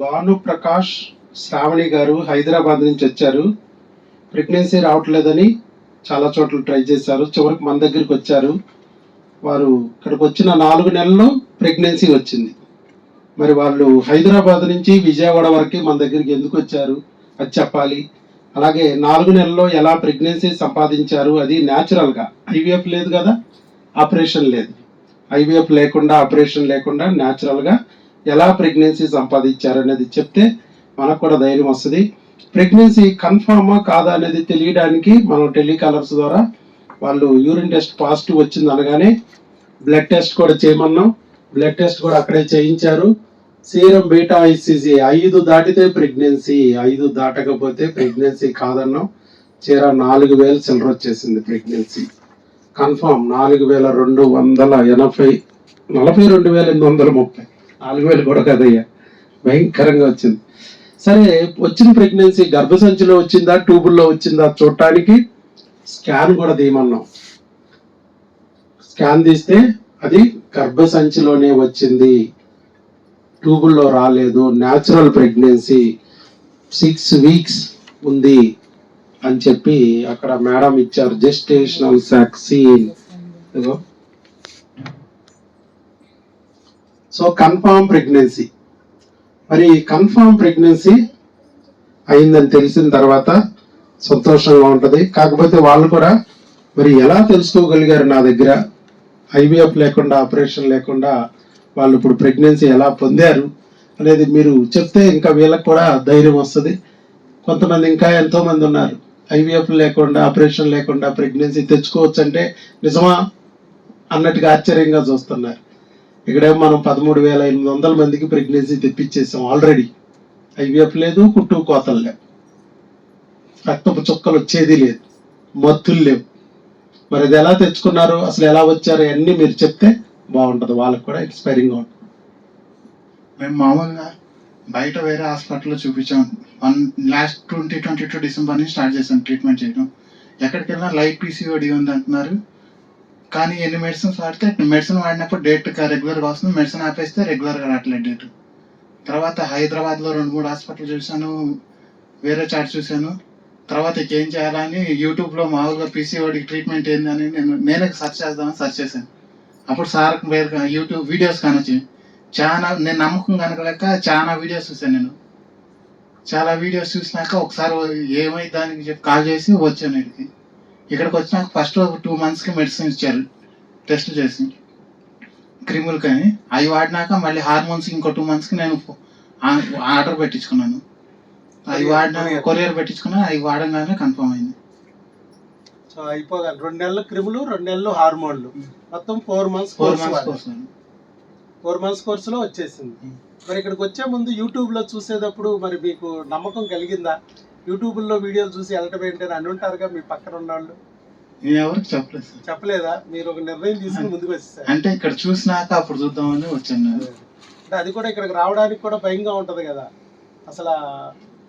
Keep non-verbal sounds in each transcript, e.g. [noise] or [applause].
భాను ప్రకాష్ శ్రావణి గారు హైదరాబాద్ నుంచి వచ్చారు. ప్రెగ్నెన్సీ రావట్లేదని చాలా చోట్ల ట్రై చేశారు. చివరికి మన దగ్గరికి వచ్చారు. వారు ఇక్కడికి వచ్చిన నాలుగు నెలల్లో ప్రెగ్నెన్సీ వచ్చింది. మరి వాళ్ళు హైదరాబాద్ నుంచి విజయవాడ వరకు మన దగ్గరికి ఎందుకు వచ్చారు? అది చెప్పాలి. అలాగే నాలుగు నెలల్లో ఎలా ప్రెగ్నెన్సీ సంపాదించారు? అది న్యాచురల్గా ఐవీఎఫ్ లేదు కదా? ఆపరేషన్ లేదు. ఐవీఎఫ్ లేకుండా ఆపరేషన్ లేకుండా న్యాచురల్గా ఎలా ప్రెగ్నెన్సీ సంపాదించారు అనేది చెప్తే మనకు కూడా ధైర్యం వస్తుంది. ప్రెగ్నెన్సీ కన్ఫామా కాదా అనేది తెలియడానికి మనం టెలికాలర్స్ ద్వారా వాళ్ళు యూరిన్ టెస్ట్ పాజిటివ్ వచ్చింది అనగానే బ్లడ్ టెస్ట్ కూడా చేయమన్నాం. బ్లడ్ టెస్ట్ కూడా అక్కడే చేయించారు. సీరం బీటా ఐసీజీ ఐదు దాటితే ప్రెగ్నెన్సీ ఐదు దాటకపోతే ప్రెగ్నెన్సీ కాదన్నాం. చీర నాలుగు వేలు చిల్లర వచ్చేసింది ప్రెగ్నెన్సీ కన్ఫామ్ నాలుగు వేల రెండు వందల ఎనభై నలభై రెండు వేల ఎనిమిది వందల ముప్పై. నాలుగు వేలు కూడా కదయ్యా. భయంకరంగా వచ్చింది. సరే వచ్చిన ప్రెగ్నెన్సీ గర్భసంచిలో వచ్చిందా ట్యూబుల్లో వచ్చిందా చూడటానికి స్కాన్ కూడా తీయమన్నాం. స్కాన్ తీస్తే అది గర్భసంచిలోనే వచ్చింది. ట్యూబుల్లో రాలేదు. న్యాచురల్ ప్రెగ్నెన్సీ సిక్స్ వీక్స్ ఉంది అని చెప్పి అక్కడ మేడం ఇచ్చారు. Gestational sac seen so confirm pregnancy మరి కన్ఫామ్ ప్రెగ్నెన్సీ అయిందని తెలిసిన తర్వాత సంతోషంగా ఉంటుంది. కాకపోతే వాళ్ళు కూడా మరి ఎలా తెలుసుకోగలిగారు నా దగ్గర? ఐవీఎఫ్ లేకుండా ఆపరేషన్ లేకుండా వాళ్ళు ఇప్పుడు ప్రెగ్నెన్సీ ఎలా పొందారు అనేది మీరు చెప్తే ఇంకా వీళ్ళకి కూడా ధైర్యం వస్తుంది. కొంతమంది ఇంకా ఎంతోమంది ఉన్నారు. ఐవీఎఫ్ లేకుండా ఆపరేషన్ లేకుండా ప్రెగ్నెన్సీ తెచ్చుకోవచ్చు అంటే నిజమా? అన్నట్టుగా ఆశ్చర్యంగా చూస్తున్నారు. ఇక్కడేమో మనం పదమూడు వేల ఎనిమిది వందల మందికి ప్రెగ్నెన్సీ తెప్పించేసాం ఆల్రెడీ ఐవీఎఫ్ లేదు కుట్టు కోతలు లేవు. రక్తపు చుక్కలు వచ్చేది లేదు. మత్తులు లేవు. మరి అది ఎలా తెచ్చుకున్నారు? అసలు ఎలా వచ్చారు? అన్నీ మీరు చెప్తే బాగుంటుంది. వాళ్ళకి కూడా ఎక్స్పైరింగ్ ఉంటుంది. మేము మామూలుగా బయట వేరే హాస్పిటల్లో చూపించాం. One last twenty twenty two December నుంచి స్టార్ట్ చేసాం ట్రీట్మెంట్ చేయడం. ఎక్కడికి వెళ్ళినా లైట్ పీసీఓడి ఉంది అంటున్నారు కానీ ఎన్ని మెడిసిన్స్ వాడితే మెడిసిన్ వాడినప్పుడు డేట్ రెగ్యులర్గా వస్తుంది. మెడిసిన్ ఆపేస్తే రెగ్యులర్గా రావట్లేదు డేట్ తర్వాత హైదరాబాద్లో రెండు మూడు హాస్పిటల్ చూశాను. వేరే చాట్ చూశాను. తర్వాత ఏం చేయాలని యూట్యూబ్లో మామూలుగా పీసీఓడికి ట్రీట్మెంట్ ఏందని నేను నేనే సెర్చ్ చేద్దామని సెర్చ్ చేశాను. అప్పుడు సార్ వేరే యూట్యూబ్ వీడియోస్ కానొచ్చి చాలా నేను నమ్మకం కనుక చాలా వీడియోస్ చూసాను నేను. చాలా వీడియోస్ చూసినాక ఒకసారి ఏమై దానికి చెప్పి కాల్ చేసి వచ్చాను వీడికి ఇక్కడికి వచ్చినాక ఫస్ట్ టూ మంత్స్కి మెడిసిన్ ఇచ్చారు. టెస్ట్ చేసి. క్రిములకి అని. అవి వాడినాక మళ్ళీ హార్మోన్స్ ఇంకో టూ మంత్స్కి నేను ఆర్డర్ పెట్టించుకున్నాను. అవి వాడిన కొరియర్ పెట్టించుకున్నాను అవి వాడంగానే కన్ఫర్మ్ అయింది. సో అయిపోగాలి రెండు నెలలు క్రిములు రెండు నెలలు హార్మోన్లు మొత్తం four months four course months four months కోర్స్లో వచ్చేసింది. మరి ఇక్కడికి వచ్చే ముందు యూట్యూబ్లో చూసేటప్పుడు మరి మీకు నమ్మకం కలిగిందా? యూట్యూబ్లో వీడియోలు చూసి వెళ్ళటం ఏంటని అని ఉంటారుగా మీ పక్కన ఉన్న వాళ్ళు నేను ఎవరికి చెప్పలేదు సార్. చెప్పలేదా? మీరు ఒక నిర్ణయం తీసుకుని ముందుకు వచ్చేసారు. అంటే ఇక్కడ చూసినాక అప్పుడు చూద్దామని వచ్చాను నేను. అంటే అది కూడా ఇక్కడికి రావడానికి కూడా భయంగా ఉంటది కదా. అసలు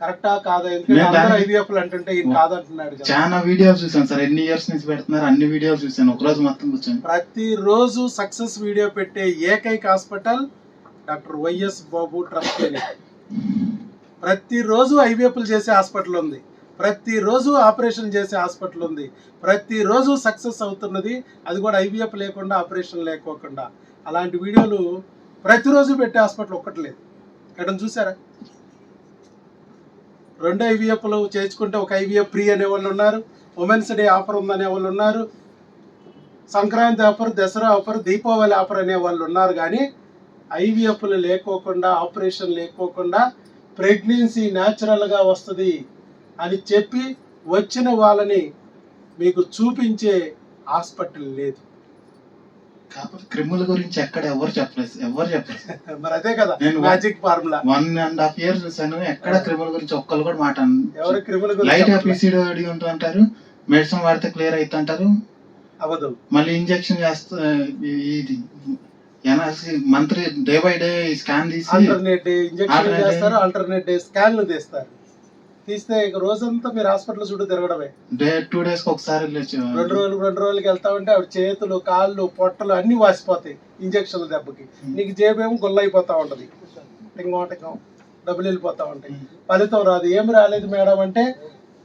కరెక్టా కాదా? ఎందుకంటే నేను అందరూ దాన్ని- ఐవీఎఫ్ అంటుంటే ఈయన కాదంటున్నాడు కదా. చాలా వీడియోస్ చూసాను సార్. ఎన్ని ఇయర్స్ నుంచి పెడుతున్నారు? అన్ని వీడియోస్ చూసాను ఒక రోజు మొత్తం కూర్చొని. ప్రతిరోజు సక్సెస్ వీడియో పెట్టే ఏకైక hospital doctor YS Babu trust clinic. ప్రతిరోజు ఐవీఎఫ్లు చేసే హాస్పిటల్ ఉంది. ప్రతిరోజు ఆపరేషన్ చేసే హాస్పిటల్ ఉంది. ప్రతిరోజు సక్సెస్ అవుతున్నది. అది కూడా ఐవీఎఫ్ లేకుండా ఆపరేషన్ లేకోకుండా. అలాంటి వీడియోలు ప్రతిరోజు పెట్టే హాస్పిటల్ ఒక్కటి లేదు. ఎక్కడ చూసారా? రెండు ఐవీఎఫ్లు చేర్చుకుంటే ఒక ఐవీఎఫ్ ఫ్రీ అనే వాళ్ళు ఉన్నారు. ఉమెన్స్ డే ఆఫర్ ఉందనే వాళ్ళు ఉన్నారు. Sankranti offer Dasara offer Deepavali offer అనే వాళ్ళు ఉన్నారు. కానీ ఐవీఎఫ్లు లేకోకుండా ఆపరేషన్ లేకోకుండా ప్రెగ్నెన్సీ న్యాచురల్గా వస్తుంది అని చెప్పి వచ్చిన వాళ్ళని మీకు చూపించే హాస్పిటల్ లేదు. కాకపోతే క్రిముల గురించి ఎక్కడ ఎవరు చెప్పలేదు ఎవరు చెప్పలేదు. [laughs] మరి అదే కదా నేను- magic formula one and half year చూసాను ఎక్కడ క్రిముల గురించి ఒక్కరు కూడా మాట ఎవరు క్రిమినల్ లైట్ గురించి ఎపిసిడి ఉంటుంటారు మెడిసిన్ వాడితే క్లియర్ అవుతుంటారు అవదు మళ్ళీ ఇంజెక్షన్ చేస్తా ఇది energy monthly day by day scan తీసి ఆల్టర్నేట్ ఇంజక్షన్ Alternate- చేస్తారు ఆల్టర్నేట్ స్కాన్లు తీస్తారు. తీస్తే ఇక రోజంతా మీరు హాస్పిటల్ చుట్టూ తిరగడమే. డే టూ డేస్ ఒకసారి. రెండు రోజులు రెండు రోజులకి వెళ్తా ఉంటే ఆవిడ చేతులు కాళ్ళు పొట్టలు అన్ని వాసిపోతాయి ఇంజక్షన్ల దెబ్బకి. నీకు జేబేమో గుల్ల అయిపోతా ఉంటది. టింగం టింగం డబ్బులు వెళ్ళిపోతా ఉంటాయి. ఫలితం రాదు. ఏం రాలేదు మేడం అంటే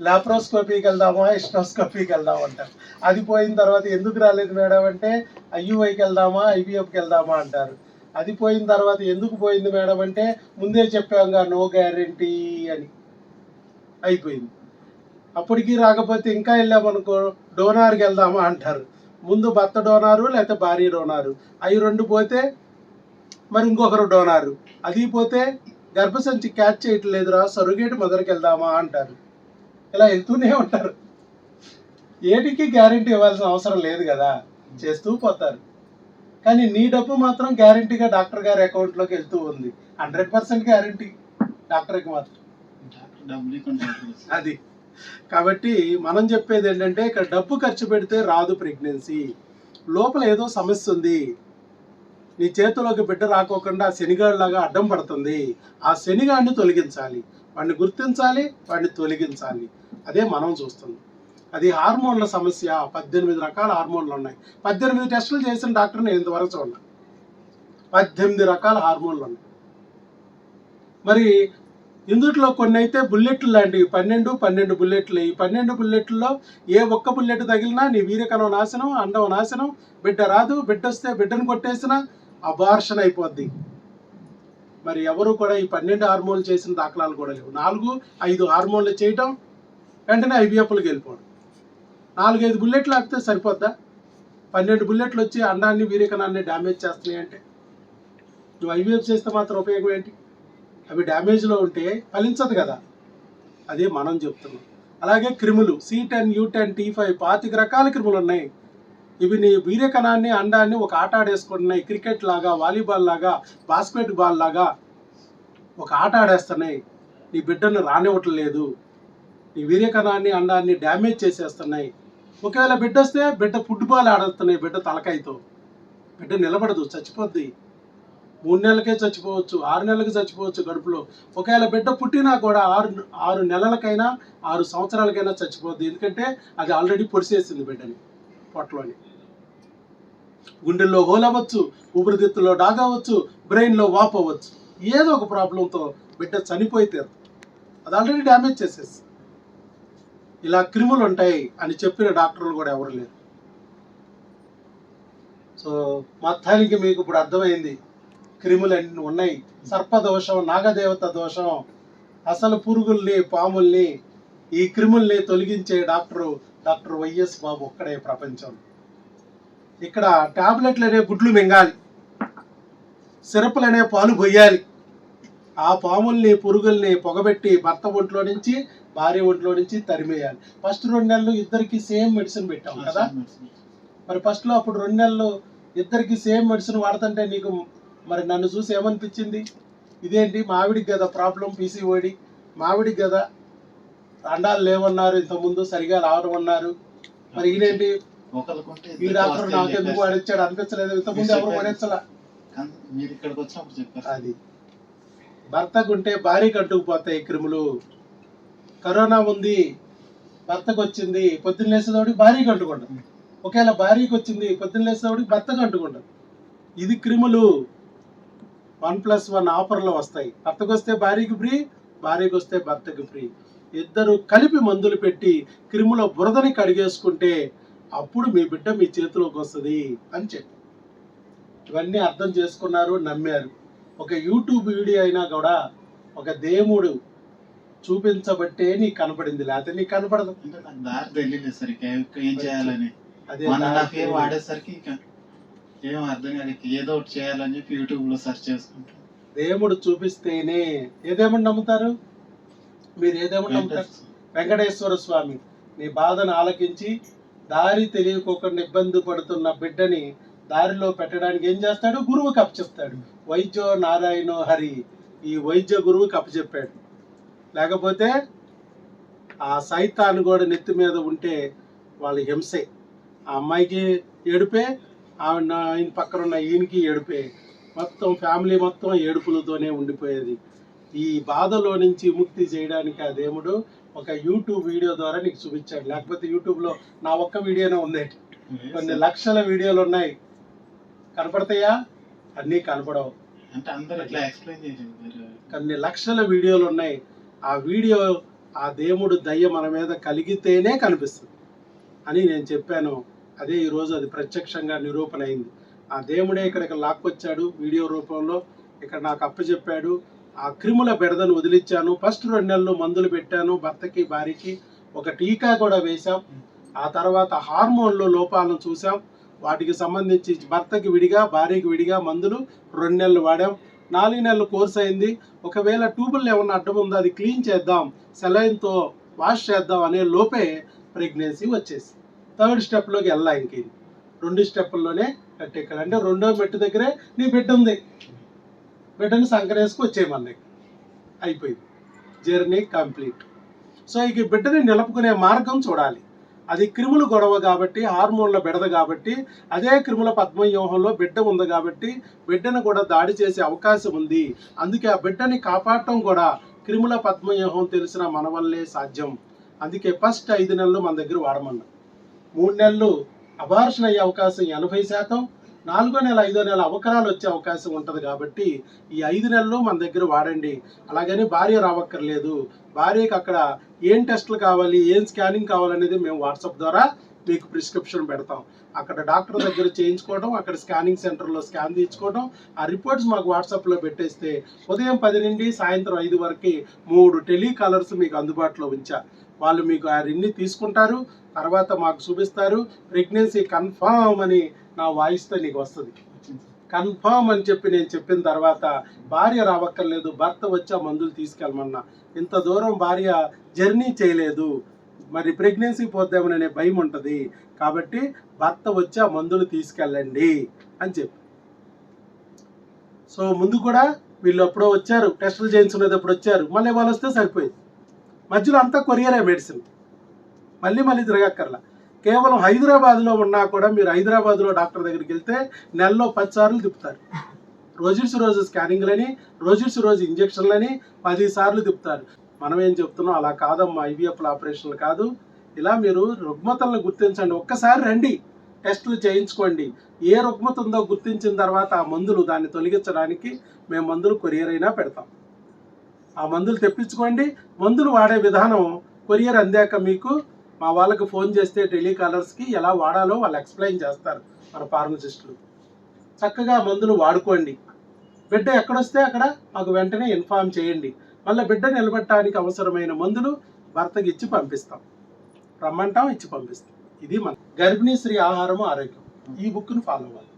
లాప్రోస్కోపీకి వెళ్దామా ఇస్టోస్కోపీకి వెళ్దామా అంటారు. అది పోయిన తర్వాత ఎందుకు రాలేదు మేడం అంటే ఐయుఐకి వెళ్దామా ఐవీఎఫ్కి వెళ్దామా అంటారు. అది పోయిన తర్వాత ఎందుకు పోయింది మేడం అంటే ముందే చెప్పాంగా నో గ్యారంటీ అని. అయిపోయింది. అప్పటికి రాకపోతే ఇంకా వెళ్ళామనుకో డోనార్కి వెళ్దామా అంటారు. ముందు భర్త డోనారు లేకపోతే భార్య డోనారు అవి రెండు పోతే మరి ఇంకొకరు డోనారు అది పోతే గర్భసంచి క్యాచ్ చేయట్లేదురా సరుగేటు మొదలుకి వెళ్దామా అంటారు. ఇలా వెళ్తూనే ఉంటారు. ఏటికి గ్యారంటీ ఇవ్వాల్సిన అవసరం లేదు కదా? చేస్తూ పోతారు. కానీ నీ డబ్బు మాత్రం గ్యారంటీగా డాక్టర్ గారి అకౌంట్లోకి వెళ్తూ ఉంది. హండ్రెడ్ పర్సెంట్ గ్యారంటీ డాక్టర్కి మాత్రం. అది. కాబట్టి మనం చెప్పేది ఏంటంటే ఇక్కడ డబ్బు ఖర్చు పెడితే రాదు ప్రెగ్నెన్సీ. లోపల ఏదో సమస్య ఉంది. నీ చేతిలోకి బిడ్డ రాకోకుండా శనిగాడిలాగా అడ్డం పడుతుంది. ఆ శనిగాడిని తొలగించాలి. వాడిని గుర్తించాలి వాడిని తొలగించాలి. అదే మనం చూస్తుంది అది హార్మోన్ల సమస్య పద్దెనిమిది రకాల హార్మోన్లు ఉన్నాయి. పద్దెనిమిది టెస్టులు చేసిన డాక్టర్ నేను ఇంతవరకు చూడండి పద్దెనిమిది రకాల హార్మోన్లు ఉన్నాయి. మరి ఇందుట్లో కొన్ని అయితే బుల్లెట్లు లాంటివి పన్నెండు పన్నెండు బుల్లెట్లు. ఈ పన్నెండు బుల్లెట్లలో ఏ ఒక్క బుల్లెట్ తగిలినా నీ వీరకణం నాశనం అండం నాశనం. బిడ్డ రాదు బిడ్డ వస్తే బిడ్డను కొట్టేసిన అబార్షన్ అయిపోద్ది. మరి ఎవరు కూడా ఈ పన్నెండు హార్మోన్లు చేసిన దాఖలాలు కూడా లేవు. నాలుగు ఐదు హార్మోన్లు చేయటం వెంటనే ఐబిఎఫ్లకు వెళ్ళిపోవడం. నాలుగైదు బుల్లెట్లు ఆపితే సరిపోద్దా? పన్నెండు బుల్లెట్లు వచ్చి అండాన్ని వీరకణాన్ని డ్యామేజ్ చేస్తున్నాయి అంటే. నువ్వు ఐబీఎఫ్ చేస్తే మాత్రం ఉపయోగం ఏంటి? అవి డ్యామేజ్లో ఉంటే ఫలించదు కదా. అదే మనం చెప్తున్నాం. అలాగే క్రిములు C ten U ten T five పాతిక రకాల క్రిములు ఉన్నాయి. ఇవి నీ వీరేకణాన్ని అండాన్ని ఒక ఆట ఆడేసుకుంటున్నాయి. క్రికెట్ లాగా వాలీబాల్ లాగా బాస్కెట్ బాల్ లాగా ఒక ఆట ఆడేస్తున్నాయి. నీ బిడ్డను రానివ్వటం లేదు నీ వీర్యకణాన్ని అండాన్ని డ్యామేజ్ చేసేస్తున్నాయి. ఒకవేళ బిడ్డ వస్తే బిడ్డ ఫుట్బాల్ ఆడుతున్నాయి బిడ్డ తలకాయతో. బిడ్డ నిలబడదు చచ్చిపోద్ది. మూడు నెలలకే చచ్చిపోవచ్చు ఆరు నెలలకి చచ్చిపోవచ్చు గడుపులో. ఒకవేళ బిడ్డ పుట్టినా కూడా ఆరు ఆరు నెలలకైనా ఆరు సంవత్సరాలకైనా చచ్చిపోద్ది. ఎందుకంటే అది ఆల్రెడీ పొడిసేసింది బిడ్డని పొట్టలోని. గుండెల్లో హోల్ అవ్వచ్చు ఊపిరితిత్తుల్లో డాగ్ అవ్వచ్చు బ్రెయిన్లో వాప్ అవ్వచ్చు. ఏదో ఒక ప్రాబ్లంతో బిడ్డ చనిపోయి అది ఆల్రెడీ డ్యామేజ్ చేసేసి ఇలా క్రిములు ఉంటాయి అని చెప్పిన డాక్టర్లు కూడా ఎవరు లేరు. సో మొత్తానికి మీకు ఇప్పుడు అర్థమైంది క్రిములు అన్ని ఉన్నాయి. సర్పదోషం నాగదేవత దోషం అసలు పురుగుల్ని పాముల్ని ఈ క్రిముల్ని తొలగించే డాక్టరు డాక్టర్ వైఎస్ బాబు ఒక్కడే ప్రపంచం. ఇక్కడ టాబ్లెట్లు అనే గుడ్లు మింగాలి. సిరప్లు అనే పాలు పొయ్యాలి ఆ పాముల్ని పురుగుల్ని పొగబెట్టి భర్త ఒంట్లో నుంచి భార్య ఒంట్లో నుంచి తరిమేయాలి. ఫస్ట్ రెండు నెలలు ఇద్దరికి సేమ్ మెడిసిన్ పెట్టాం కదా? మరి ఫస్ట్లో అప్పుడు రెండు నెలలు ఇద్దరికి సేమ్ మెడిసిన్ వాడుతుంటే నీకు మరి నన్ను చూసి ఏమనిపించింది? ఇదేంటి? మావిడికి కదా ప్రాబ్లం పీసీఓడి మావిడికి కదా అండాలు లేవన్నారు ఇంతకుముందు సరిగా రావడం అన్నారు. మరి ఈయనేంటి ఈ డాక్టర్ వస్తాయి నాకు ఎందుకు చెప్పేసి. వాడిచ్చాడు అనిపించలేదు. ఇంతకుముందు ఎవరు వాడించలా కానీ మీరు ఇక్కడికి వచ్చినప్పుడు చెప్పారు. అది. భర్తకుంటే భార్యకి అంటుకుపోతాయి క్రిములు. కరోనా ఉంది భర్తకు వచ్చింది పొద్దున్న లేసేదోడికి భార్యకి అంటుకుంటాం ఒకవేళ భార్యకు వచ్చింది పొద్దున్న లేసేదోడికి భర్తకు అంటుకుంటాం ఇది క్రిములు. వన్ ప్లస్ వన్ ఆఫర్లు వస్తాయి. భర్తకు వస్తే భార్యకి ఫ్రీ భార్యకు వస్తే భర్తకి ఫ్రీ. ఇద్దరు కలిపి మందులు పెట్టి క్రిముల బురదని కడిగేసుకుంటే అప్పుడు మీ బిడ్డ మీ చేతిలోకి వస్తుంది అని చెప్పి. ఇవన్నీ అర్థం చేసుకున్నారు నమ్మారు. ఒక యూట్యూబ్ వీడియో అయినా కూడా ఒక దేవుడు చూపించబట్టే నీకు కనపడింది. లేకపోతే నీకు కనపడదు. దారి తెలియలేదు సార్ ఇక ఏం- చేయాలని. అదే వాడేసరికి ఏం అర్థం కాదు ఏదో ఒకటి చేయాలని చెప్పి యూట్యూబ్లో సెర్చ్ చేసుకుంటాం. దేవుడు చూపిస్తేనే ఏ దేవుడు నమ్ముతారు? మీరు ఏ దేవుడు నమ్ముతారు? వెంకటేశ్వర స్వామి. నీ బాధను ఆలకించి దారి తెలియకోకుండా ఇబ్బంది పడుతున్న బిడ్డని దారిలో పెట్టడానికి ఏం చేస్తాడు? గురువుకి అప్పచెప్తాడు. వైద్యో నారాయణో హరి. ఈ వైద్య గురువుకి అప్పచెప్పాడు. లేకపోతే ఆ సైతాన్ని కూడా నెత్తి మీద ఉంటే వాళ్ళ హింసే. ఆ అమ్మాయికి ఏడుపే ఆవిడ ఆయన పక్కన ఉన్న ఈయనకి ఏడుపే. మొత్తం ఫ్యామిలీ మొత్తం ఏడుపులతోనే ఉండిపోయేది. ఈ బాధలో నుంచి విముక్తి చేయడానికి ఆ దేవుడు ఒక యూట్యూబ్ వీడియో ద్వారా నీకు చూపించాడు. లేకపోతే యూట్యూబ్లో నా ఒక్క వీడియోనే ఉంది. కొన్ని లక్షల వీడియోలు ఉన్నాయి. కనపడతాయా? అన్నీ కనపడవు. అంటే అందరు ఇట్లా ఎక్స్ప్లెయిన్ కొన్ని లక్షల వీడియోలు ఉన్నాయి. ఆ వీడియో ఆ దేవుడు దయ్య మన మీద కలిగితేనే కనిపిస్తుంది అని నేను చెప్పాను. అదే ఈరోజు అది ప్రత్యక్షంగా నిరూపణ అయింది. ఆ దేవుడే ఇక్కడికి లాక్కొచ్చాడు వీడియో రూపంలో. ఇక్కడ నాకు అప్పచెప్పాడు ఆ క్రిముల బెడదను వదిలిచ్చాను. ఫస్ట్ రెండు నెలలు మందులు పెట్టాను భర్తకి భార్యకి. ఒక టీకా కూడా వేశాం. ఆ తర్వాత హార్మోన్లో లోపాలను చూసాం వాటికి సంబంధించి భర్తకి విడిగా భార్యకి విడిగా మందులు రెండు నెలలు వాడాం. నాలుగు నెలలు కోర్స్ అయింది. ఒకవేళ ట్యూబుల్ ఏమన్నా అడ్డం ఉందో అది క్లీన్ చేద్దాం సెలైన్తో వాష్ చేద్దాం అనే లోపే ప్రెగ్నెన్సీ వచ్చేసి థర్డ్ స్టెప్లోకి వెళ్ళా ఇంక. రెండు స్టెప్ల్లోనే కట్టెక్కాలి అంటే రెండో మెట్టు దగ్గరే నీ బిడ్డ ఉంది. బిడ్డని సంకరేసుకు వచ్చేయమన్నాయి అయిపోయింది. Journey complete. సో ఇక బిడ్డని నిలుపుకునే మార్గం చూడాలి. అది క్రిముల గొడవ కాబట్టి హార్మోన్ల బెడద కాబట్టి అదే క్రిముల పద్మవ్యూహంలో బిడ్డ ఉంది కాబట్టి బిడ్డను కూడా దాడి చేసే అవకాశం ఉంది. అందుకే ఆ బిడ్డని కాపాడటం కూడా క్రిముల పద్మవ్యూహం తెలిసిన మన వల్లే సాధ్యం. అందుకే ఫస్ట్ ఐదు నెలలు మన దగ్గర వాడమన్నాం. మూడు నెలలు అబార్షన్ అయ్యే అవకాశం ఎనభై శాతం. నాలుగో నెల ఐదో నెల అవకరాలు వచ్చే అవకాశం ఉంటుంది కాబట్టి ఈ ఐదు నెలలు మన దగ్గర వాడండి. అలాగని భార్య రావక్కర్లేదు. భార్యకి అక్కడ ఏం టెస్టులు కావాలి ఏం స్కానింగ్ కావాలనేది మేము వాట్సాప్ ద్వారా మీకు ప్రిస్క్రిప్షన్ పెడతాం. అక్కడ డాక్టర్ దగ్గర చేయించుకోవడం అక్కడ స్కానింగ్ సెంటర్లో స్కాన్ తీసుకోవడం ఆ రిపోర్ట్స్ మాకు వాట్సాప్లో పెట్టేస్తే ఉదయం పది నుండి సాయంత్రం ఐదు వరకు మూడు టెలికాలర్స్ మీకు అందుబాటులో ఉంచా వాళ్ళు మీకు ఆ రిన్ని తీసుకుంటారు. తర్వాత మాకు చూపిస్తారు. ప్రెగ్నెన్సీ కన్ఫామ్ అని నా వాయిస్తో నీకు వస్తుంది. కన్ఫామ్ అని చెప్పి నేను చెప్పిన తర్వాత భార్య రావక్కర్లేదు భర్త వచ్చి ఆ మందులు తీసుకెళ్ళమన్నా. ఇంత దూరం భార్య జర్నీ చేయలేదు. మరి ప్రెగ్నెన్సీ పోద్దామనే భయం ఉంటుంది. కాబట్టి భర్త వచ్చి ఆ మందులు తీసుకెళ్ళండి అని చెప్పి. సో ముందు కూడా వీళ్ళు ఎప్పుడో వచ్చారు. టెస్టులు చేయించుకునేటప్పుడు వచ్చారు. మళ్ళీ వాళ్ళు వస్తే సరిపోయింది. మధ్యలో అంతా కొరియరే మెడిసిన్. మళ్ళీ మళ్ళీ తిరగక్కర్లా. కేవలం హైదరాబాద్లో ఉన్నా కూడా మీరు హైదరాబాద్లో డాక్టర్ దగ్గరికి వెళ్తే నెలలో పది సార్లు తిప్పుతారు రోజుస్ రోజు స్కానింగ్లని రోజుస్ రోజు ఇంజక్షన్లని పది సార్లు తిప్పుతారు. మనం ఏం చెప్తున్నాం? అలా కాదమ్మా ఐవీఎఫ్ల ఆపరేషన్లు కాదు. ఇలా మీరు రుగ్మతలను గుర్తించండి. ఒక్కసారి రండి. టెస్టులు చేయించుకోండి. ఏ రుగ్మత ఉందో గుర్తించిన తర్వాత ఆ మందులు దాన్ని తొలగించడానికి మేము మందులు కొరియర్ అయినా పెడతాం. ఆ మందులు తెప్పించుకోండి. మందులు వాడే విధానం కొరియర్ అందాక మీకు మా వాళ్ళకి ఫోన్ చేస్తే టెలికాలర్స్కి ఎలా వాడాలో వాళ్ళు ఎక్స్ప్లెయిన్ చేస్తారు మన ఫార్మసిస్టులు చక్కగా మందులు వాడుకోండి. బిడ్డ ఎక్కడొస్తే అక్కడ మాకు వెంటనే ఇన్ఫార్మ్ చేయండి. మళ్ళీ బిడ్డ నిలబెట్టడానికి అవసరమైన మందులు భర్తకి ఇచ్చి పంపిస్తాం. రమ్మంటాం ఇచ్చి పంపిస్తాం. ఇది మన గర్భిణీ స్త్రీ ఆహారం ఆరోగ్యం. ఈ బుక్ను ఫాలో అవ్వాలి.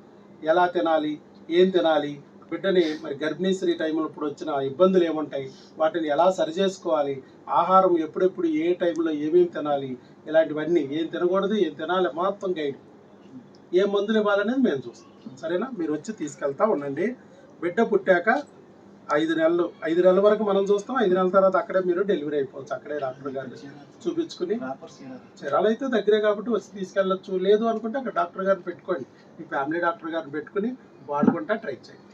ఎలా తినాలి? ఏం తినాలి? బిడ్డని మరి గర్భిణీ స్త్రీ టైంలో ఇప్పుడు వచ్చిన ఇబ్బందులు ఏముంటాయి? వాటిని ఎలా సరి చేసుకోవాలి ఆహారం ఎప్పుడెప్పుడు ఏ టైంలో ఏమేమి తినాలి? ఇలాంటివన్నీ ఏం తినకూడదు ఏం తినాలి మొత్తం గైడ్. ఏ మందులు ఇవ్వాలనేది మేము చూస్తాం. సరేనా? మీరు వచ్చి తీసుకెళ్తా ఉండండి. బిడ్డ పుట్టాక ఐదు నెలలు ఐదు నెలల వరకు మనం చూస్తాం. ఐదు నెలల తర్వాత అక్కడే మీరు డెలివరీ అయిపోవచ్చు. అక్కడే డాక్టర్ గారిని చూపించుకుని. చీరాలు అయితే దగ్గరే కాబట్టి వచ్చి తీసుకెళ్ళొచ్చు. లేదు అనుకుంటే అక్కడ డాక్టర్ గారిని పెట్టుకోండి. మీ ఫ్యామిలీ డాక్టర్ గారిని పెట్టుకుని వాడుకుంటా ట్రై చేయండి.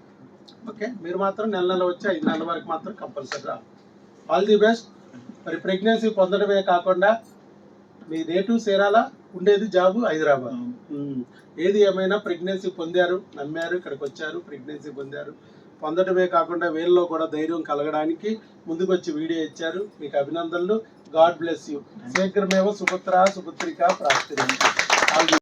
ఓకే మీరు మాత్రం నెల నెల వచ్చి ఐదు నెలల వరకు మాత్రం కంపల్సరీ ఆల్ ది బెస్ట్ మరి ప్రెగ్నెన్సీ పొందడమే కాకుండా మీ నేటివ్ చీరాల? ఉండేది జాబు హైదరాబాద్. ఏది ఏమైనా ప్రెగ్నెన్సీ పొందారు నమ్మారు ఇక్కడికి వచ్చారు ప్రెగ్నెన్సీ పొందారు పొందడమే కాకుండా వీళ్ళలో కూడా ధైర్యం కలగడానికి ముందుకు వచ్చి వీడియో ఇచ్చారు. మీకు అభినందనలు. గాడ్ బ్లెస్ యూ శీఘ్రమేవ సుపుత్ర సుపుత్రిక ప్రాప్తి